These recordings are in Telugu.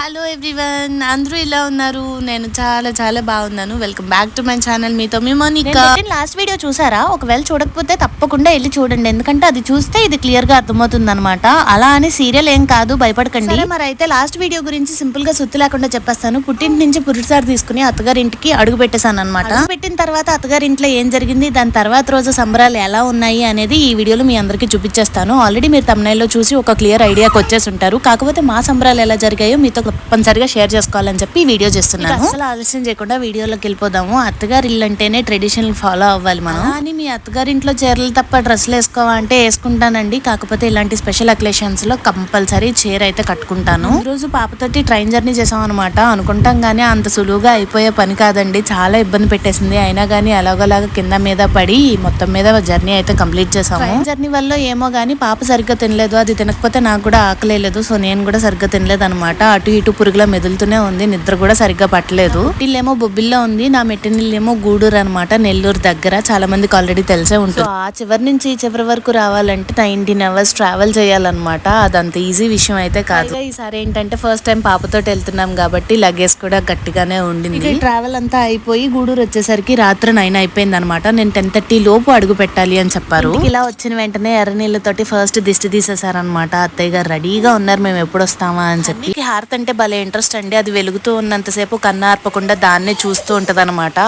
హలో ఎవ్రీవన్ అందరూ ఇలా ఉన్నారు? నేను చాలా చాలా బాగున్నాను. Welcome back to my channel మీతో మీ మోనికా. లాస్ట్ వీడియో చూసారా? ఒకవేళ చూడకపోతే తప్పకుండా వెళ్ళి చూడండి. ఎందుకంటే అది చూస్తే ఇది క్లియర్గా అర్థమవుతుంది అనమాట అలా అని సీరియల్ ఏం కాదు. భయపడకండి. మరి అయితే లాస్ట్ వీడియో గురించి సింపుల్గా సుత్తి లేకుండా చెప్పేస్తాను. పుట్టింటి నుంచి పురుషారు తీసుకుని అత్తగారి ఇంటికి అడుగు పెట్టేశాను అనమాట పెట్టిన తర్వాత అత్తగారి ఇంట్లో ఏం జరిగింది? దాని తర్వాత రోజు సంబరాలు ఎలా ఉన్నాయి అనేది ఈ వీడియోలో మీ అందరికీ చూపించేస్తాను. ఆల్రెడీ మీరు తమిళలో చూసి ఒక క్లియర్ ఐడియాకి వచ్చేసి ఉంటారు. కాకపోతే మా సంబరాలు ఎలా జరిగాయో మీతో తప్పనిసరిగా షేర్ చేసుకోవాలని చెప్పి వీడియో చేస్తున్నాను. అసలు ఆలస్యం చేయకుండా వీడియోలోకి వెళ్ళిపోదాము. అత్తగారి ఇల్లు అంటేనే ట్రెడిషనల్ ఫాలో అవ్వాలి మనం. అని మీ అత్తగారి ఇంట్లో చీరలు తప్ప డ్రెస్సులు వేసుకోవా అంటే వేసుకుంటానండి. కాకపోతే ఇలాంటి స్పెషల్ అకేషన్స్లో కంపల్సరీ చీర అయితే కట్టుకుంటాను. ఈ రోజు పాపతోటి ట్రైన్ జర్నీ చేసాం అనమాట అనుకుంటాం గానీ అంత సులువుగా అయిపోయే పని కాదండి. చాలా ఇబ్బంది పెట్టేసింది. అయినా గానీ ఎలాగోలాగా కింద మీద పడి మొత్తం మీద జర్నీ అయితే కంప్లీట్ చేసాము. ట్రైన్ జర్నీ వల్ల ఏమో గానీ పాప సరిగ్గా తినలేదు. అది తినకపోతే నాకు కూడా ఆకలేదు సో నేను కూడా సరిగ్గా తినలేదు అనమాట అటు ఇటు పురుగులా మెదులుతూనే ఉంది. నిద్ర కూడా సరిగ్గా పట్టలేదు. ఇల్లేమో బొబ్బిల్లో ఉంది. నా మెట్టినిల్లేమో గూడూరు అనమాట నెల్లూరు దగ్గర. చాలా మందికి ఆల్రెడీ తెలిసే ఉంటుంది. ఆ చివరి నుంచి ఈ చివరి వరకు రావాలంటే నైన్టీన్ అవర్స్ ట్రావెల్ చేయాలన్నమాట. అదంత ఈజీ విషయం అయితే కాదు. ఈసారి ఏంటంటే ఫస్ట్ టైం పాపతో వెళ్తున్నాం కాబట్టి లగేజ్ కూడా గట్టిగానే ఉండింది. ట్రావెల్ అంతా అయిపోయి గూడూరు వచ్చేసరికి రాత్రి నైన్ అయిపోయింది అనమాట నేను టెన్ థర్టీ లోపు అడుగు పెట్టాలి అని చెప్పారు. ఇలా వచ్చిన వెంటనే ఎర్ర నీళ్ళతోటి ఫస్ట్ దిష్టి తీసేశారనమాట అత్తయ్య గారు రెడీగా ఉన్నారు. మేము ఎప్పుడు వస్తామా అని చెప్పి. హారత్ అంటే భలే ఇంట్రెస్ట్ అండి. అది వెలుగుతూ ఉన్నంతసేపు కన్ను ఆర్పకుండా దాన్నే చూస్తూ ఉంటది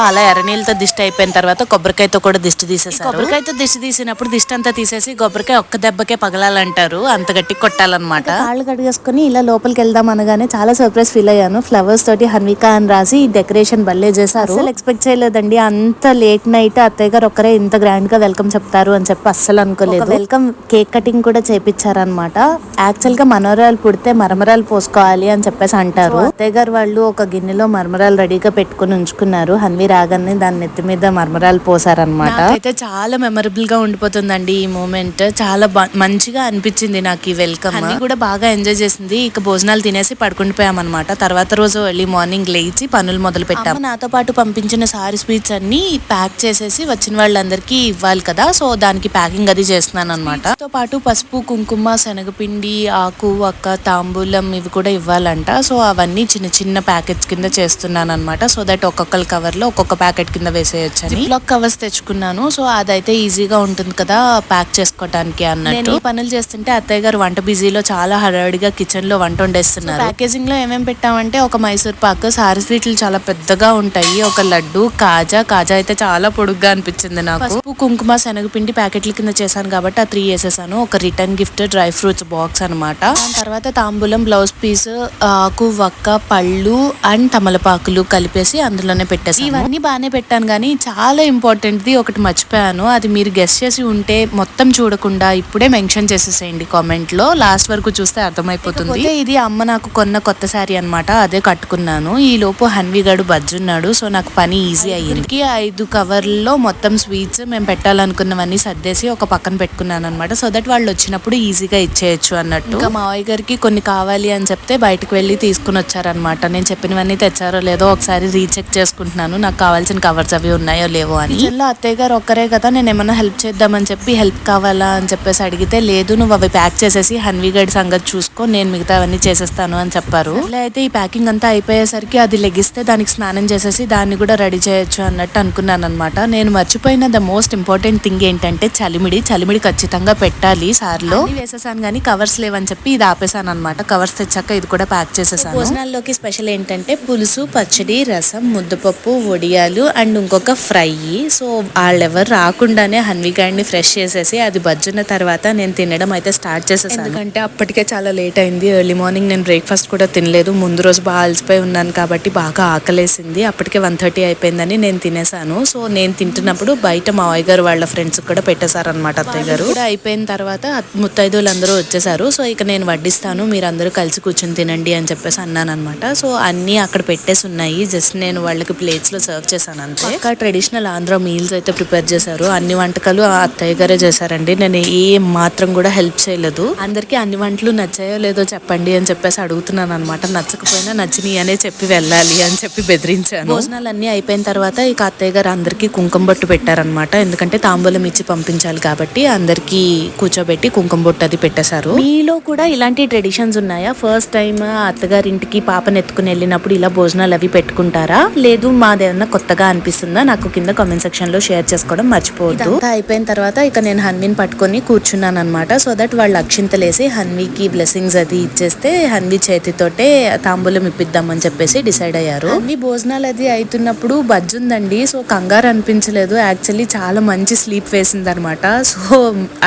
అలా ఎర్ర నీళ్ళతో దిష్టి అయిపోయిన తర్వాత కొబ్బరికాయతో కూడా దిష్టి తీసేసారు కొబ్బరికాయతో దిష్టి తీసినప్పుడు దిష్టి అంతా తీసేసి కొబ్బరికాయ ఒక్క దెబ్బకే పగలాలంటారు. అంత గట్టి కొట్టాలన్నమాట. కాళ్ళు కడిగేసుకుని ఇలా లోపలికి వెళ్దాం అనగానే చాలా సర్ప్రైజ్ ఫీల్ అయ్యాను. ఫ్లవర్స్ తోటి హన్విక అని రాసి డెకరేషన్ భలే చేశారు. అసలు ఎక్స్పెక్ట్ చేయలేదండి. అంత లేట్ నైట్ అత్తయ్య గారు ఒక్కరే ఇంత గ్రాండ్గా వెల్కమ్ చెప్తారు అని చెప్పి అస్సలు అనుకోలేదు. వెల్కమ్ కేక్ కటింగ్ కూడా చేపించారనమాట యాక్చువల్గా మనోరాలు పుడితే మరమరాలు పోసుకోవాలి అని చెప్పేసి అంటారు. అత్తయ్య గారు వాళ్ళు ఒక గిన్నెలో మరమరాలు రెడీగా పెట్టుకుని ఉంచుకున్నారు. హన్వి రాగానే దాని నెత్తి మీద మరమరాలు పోసారనమాట అయితే చాలా మెమరబుల్గా ఉండిపోతుందండి ఈ మూమెంట్ చాలా మంచిగా అనిపించింది నాకు ఈ వెల్కమ్ అన్ని కూడా బాగా ఎంజాయ్ చేసింది. ఇక భోజనాలు తినేసి పడుకుండిపోయాం అనమాట తర్వాత రోజు ఎర్లీ మార్నింగ్ లేచి పనులు మొదలు పెట్టాం. నాతో పాటు పంపించిన సారీ స్వీట్స్ అన్ని ప్యాక్ చేసేసి వచ్చిన వాళ్ళందరికీ ఇవ్వాలి కదా. సో దానికి ప్యాకింగ్ అది చేస్తున్నాను అనమాట తో పాటు పసుపు కుంకుమ శనగపిండి ఆకు వక్క తాంబూలం ఇవి కూడా ఇవ్వాలంట సో అవన్నీ చిన్న చిన్న ప్యాకెట్స్ కింద చేస్తున్నాను అనమాట సో దట్ ఒక్కొక్కరి కవర్లో ఒక్కొక్క ప్యాకెట్ కింద వేసేయచ్చు అని బ్లాక్ కవర్స్ తెచ్చుకున్నాను. సో అదైతే ఈజీగా ఉంటుంది కదా ప్యాక్ చేసుకోవడానికి అన్నట్టు. పనులు చేస్తుంటే అత్తయ్య గారు వంట బిజీలో చాలా హడావిడిగా కిచెన్లో వంట వండేస్తున్నారు. ప్యాకేజింగ్లో ఏమేమి పెట్టామంటే ఒక మైసూర్ పాక్ సారీ స్వీట్లు చాలా పెద్దగా ఉంటాయి. ఒక లడ్డు కాజా. కాజా అయితే చాలా పొడుగ్గా అనిపించింది నాకు. పసుపు కుంకుమ శనగపిండి ప్యాకెట్ల కింద చేశాను కాబట్టి ఆ త్రీ వేసేసాను. ఒక return gift dry fruits box అనమాట దాని తర్వాత తాంబూలం బ్లౌజ్ పీస్ ఆకు వక్క పళ్ళు అండ్ తమలపాకులు కలిపేసి అందులోనే పెట్టేసి ఇవన్నీ బాగానే పెట్టాను కానీ చాలా ఇంపార్టెంట్ ది ఒకటి మర్చిపోయాను. అది మీరు గెస్ట్ చేసి ఉంటే మొత్తం చూడకుండా ఇప్పుడే మెన్షన్ చేసేసేయండి కామెంట్లో లాస్ట్ వరకు చూస్తే అర్థమైపోతుంది. ఇది అమ్మ నాకు కొన్న కొత్త శారీ అన్నమాట. అదే కట్టుకున్నాను. ఈ లోపు హన్వి గడు బజ్జున్నాడు సో నాకు పని ఈజీ అయ్యింది. ఐదు కవర్లో మొత్తం స్వీట్స్ మేము పెట్టాలనుకున్నవన్నీ సర్దేసి ఒక పక్కన పెట్టుకున్నాను అనమాట సో దట్ వాళ్ళు వచ్చినప్పుడు ఈజీగా ఇచ్చేయచ్చు అన్నట్టు. ఇంకా మావయ్య గారికి కొన్ని కావాలి అని చెప్తే బయటకు వెళ్ళి తీసుకుని వచ్చారనమాట నేను చెప్పినవన్నీ తెచ్చారో లేదో ఒకసారి రీచెక్ చేసుకుంటున్నాను. నాకు కావాల్సిన కవర్స్ అవి ఉన్నాయో లేవో అని. కిచెన్లో అత్తయ్య గారు ఒక్కరే కదా నేను ఏమైనా హెల్ప్ చేద్దామని చెప్పి హెల్ప్ కావాలా అని చెప్పేసి అడిగితే లేదు నువ్వు అవి ప్యాక్ చేసేసి హన్వి గడి సంగతి చూసుకో నేను మిగతా అవన్నీ చేసేస్తాను అని చెప్పారు. అయితే ఈ ప్యాకింగ్ అంతా అయిపోయేసరికి అది లెగిస్తే దానికి స్నానం చేసేసి దాన్ని కూడా రెడీ చేయొచ్చు అన్నట్టు అనుకున్నాను అనమాట నేను మర్చిపోయిన ద మోస్ట్ ఇంపార్టెంట్ థింగ్ ఏంటంటే చలిమిడి. చలిమిడి ఖచ్చితంగా పెట్టాలి సార్లో. వేసేసాను కానీ కవర్స్ లేవని చెప్పి ఇది ఆపేసాను అనమాట కవర్స్ తెచ్చాక ఇది కూడా ప్యాక్ చేసేసాను. భోజనాల్లోకి స్పెషల్ ఏంటంటే పులుసు పచ్చడి రసం ముద్దపప్పు వడియాలు అండ్ ఇంకొక ఫ్రై. సో వాళ్ళెవరు రాకుండానే హన్వి గాడిని ఫ్రెష్ చేసేసి అది బజ్జున్న తర్వాత నేను తినడం అయితే స్టార్ట్ చేసేసాను. ఎందుకంటే అప్పటికే చాలా లేట్ అయింది. ఎర్లీ మార్నింగ్ నేను బ్రేక్ఫాస్ట్ కూడా తినలేదు. ముందు రోజు బాగా అలసిపోయి ఉన్నాను కాబట్టి బాగా ఆకలేసింది. అప్పటికే వన్ థర్టీ అయిపోయిందని నేను తినేసాను. సో నేను తింటున్నప్పుడు బయట మా అయ్య గారు వాళ్ళ ఫ్రెండ్స్ కూడా పెట్టేశారనమాట అత్తయ్య గారు. కూడా అయిపోయిన తర్వాత ముత్తైదువులు అందరూ వచ్చేసారు. సో ఇక నేను వడ్డిస్తాను. మీరు అందరూ కలిసి కూర్చొని తినండి అని చెప్పేసి అన్నాను అనమాట సో అన్ని అక్కడ పెట్టేసి ఉన్నాయి. జస్ట్ నేను వాళ్ళకి ప్లేట్స్లో సర్వ్ చేశాను అంతే. ఇంకా ట్రెడిషనల్ ఆంధ్ర మీల్స్ అయితే ప్రిపేర్ చేశారు. అన్ని వంటకాలు ఆ అత్తయ్య గారే చేశారండి. నేను ఏ మాత్రం కూడా హెల్ప్ చేయలేదు. అందరికీ అన్ని వంటలు నచ్చాయో లేదో చెప్పండి అని చెప్పేసి అడుగుతున్నాను అనమాట నచ్చకపోయినా నచ్చినాయి అనే చెప్పి వెళ్ళాలి అని చెప్పి బెదిరించాను. భోజనాలు అన్ని అయిపోయిన తర్వాత ఇక అత్తయ్య గారు అందరికీ కుంకుమ బొట్టు పెట్టారనమాట ఎందుకంటే తాంబూలం ఇచ్చి పంపించాలి కాబట్టి అందరికీ కూర్చోబెట్టి కుంకుమ బొట్టు అది పెట్టేశారు. మీలో కూడా ఇలాంటి ట్రెడిషన్స్ ఉన్నాయా? ఫస్ట్ టైం అత్తగారింటికి పాపను ఎత్తుకుని వెళ్ళినప్పుడు ఇలా భోజనాలు అవి పెట్టుకుంటారా? లేదు మాదేమన్నా కొత్తగా అనిపిస్తుందా? నాకు కింద కామెంట్ సెక్షన్లో షేర్ చేసుకోవడం మర్చిపోవద్దు. అయిపోయిన తర్వాత ఇక నేను హన్వీని పట్టుకొని కూర్చున్నాను అనమాట సో దట్ వాళ్ళు అక్షింతలేసి హన్వీకి బ్లెస్సింగ్స్ అది ఇచ్చేస్తే హన్వీ చేతితోటే తాంబూలం ఇప్పిద్దామని చెప్పేసి డిసైడ్ అయ్యారు. హన్వీ భోజనాలు అది అవుతున్నప్పుడు బజ్జుందండి సో కంగారు అనిపించలేదు. యాక్చువల్లీ చాలా మంచి స్లీప్ వేసింది అనమాట సో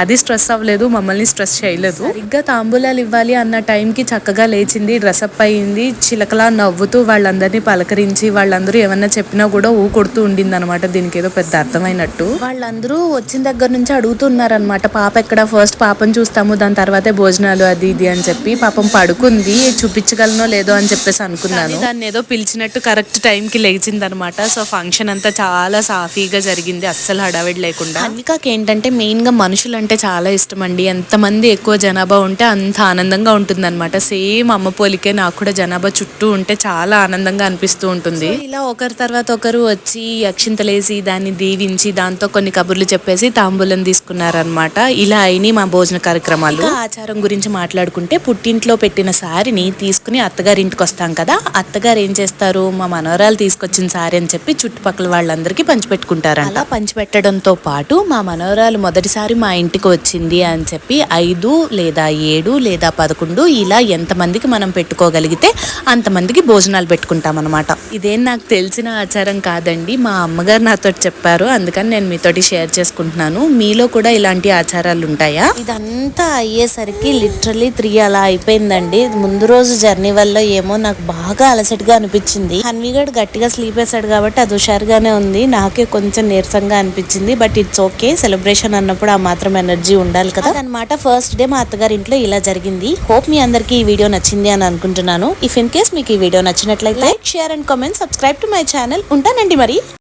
అది స్ట్రెస్ అవ్వలేదు మమ్మల్ని స్ట్రెస్ చేయలేదు. సరిగ్గా తాంబూలాలు ఇవ్వాలి అన్న టైంకి చక్కగా లేచింది. డ్రెస్అప్ అయింది చిలకలా నవ్వుతూ వాళ్ళందరినీ పలకరించి వాళ్ళందరూ ఏమన్నా చెప్పినా కూడా ఊ కొడుతూ ఉండింది అనమాట దీనికి ఏదో పెద్ద అర్థమైనట్టు. వాళ్ళందరూ వచ్చిన దగ్గర నుంచి అడుగుతున్నారనమాట పాప ఎక్కడ? ఫస్ట్ పాపను చూస్తాము. దాని తర్వాతే భోజనాలు అది ఇది అని చెప్పి. పాపం పడుకుంది. చూపించగలనో లేదో అని చెప్పేసి అనుకున్నాను. దాన్ని ఏదో పిలిచినట్టు కరెక్ట్ టైంకి లేచింది అనమాట సో ఫంక్షన్ అంతా చాలా సాఫీగా జరిగింది. అస్సలు హడావిడి లేకుండా. అన్నికాకి ఏంటంటే మెయిన్గా మనుషులు అంటే చాలా ఇష్టం అండి. ఎంతమంది ఎక్కువ జనాభా ఉంటే అంత ఆనందంగా ఉంటుంది అనమాట సేమ్ అమ్మ పోలికే నాకు కూడా జనాభా చుట్టూ ఉంటే చాలా ఆనందంగా అనిపిస్తూ ఉంటుంది. ఇలా ఒకరి తర్వాత ఒకరు వచ్చి అక్షింతలేసి దాన్ని దీవించి దాంతో కొన్ని కబుర్లు చెప్పేసి తాంబూలం తీసుకున్నారనమాట ఇలా అయినాయి మా భోజన కార్యక్రమాలు. ఆచారం గురించి మాట్లాడుకుంటే పుట్టింట్లో పెట్టిన సారిని తీసుకుని అత్తగారింటికి వస్తాం కదా అత్తగారు ఏం చేస్తారు మా మనవరాలు తీసుకొచ్చిన సారీ అని చెప్పి చుట్టుపక్కల వాళ్ళందరికీ పంచిపెట్టుకుంటారు అలా పంచిపెట్టడంతో పాటు మా మనవరాలు మొదటిసారి మా ఇంటికి వచ్చింది అని చెప్పి ఐదు లేదా ఏడు లేదా పదకొండు ఇలా ఎంతమందికి మనం పెట్టుకోగలిగితే అంతమందికి భోజనాలు పెట్టుకుంటాం అనమాట ఇదేం నాకు తెలిసిన ఆచారం కాదండి. మా అమ్మగారు నాతో చెప్పారు. అందుకని నేను మీతోటి షేర్ చేసుకుంటున్నాను. మీలో కూడా ఇలాంటి ఆచారాలు ఉంటాయా ఇదంతా అయ్యేసరికి లిటరలీ త్రీ అలా అయిపోయిందండి. ముందు రోజు జర్నీ వల్ల ఏమో నాకు బాగా అలసటగా అనిపించింది. హన్విగడ్ గట్టిగా స్లీప్ వేసాడు కాబట్టి అది హుషారుగానే ఉంది. నాకే కొంచెం నీరసంగా అనిపించింది. But it's okay. సెలబ్రేషన్ అన్నప్పుడు ఆ మాత్రం ఎనర్జీ ఉండాలి కదా. అనమాట ఫస్ట్ డే మా అత్తగారి ఇంట్లో ఇలా జరిగింది. హోప్ మీ అందరికీ ఈ వీడియో నచ్చింది అని అనుకుంటున్నాను. ఇఫ్ ఇన్ కేస్ మీకు ఈ వీడియో నచ్చినట్లయితే like share and comment subscribe to my channel ఉంటానండి మరి.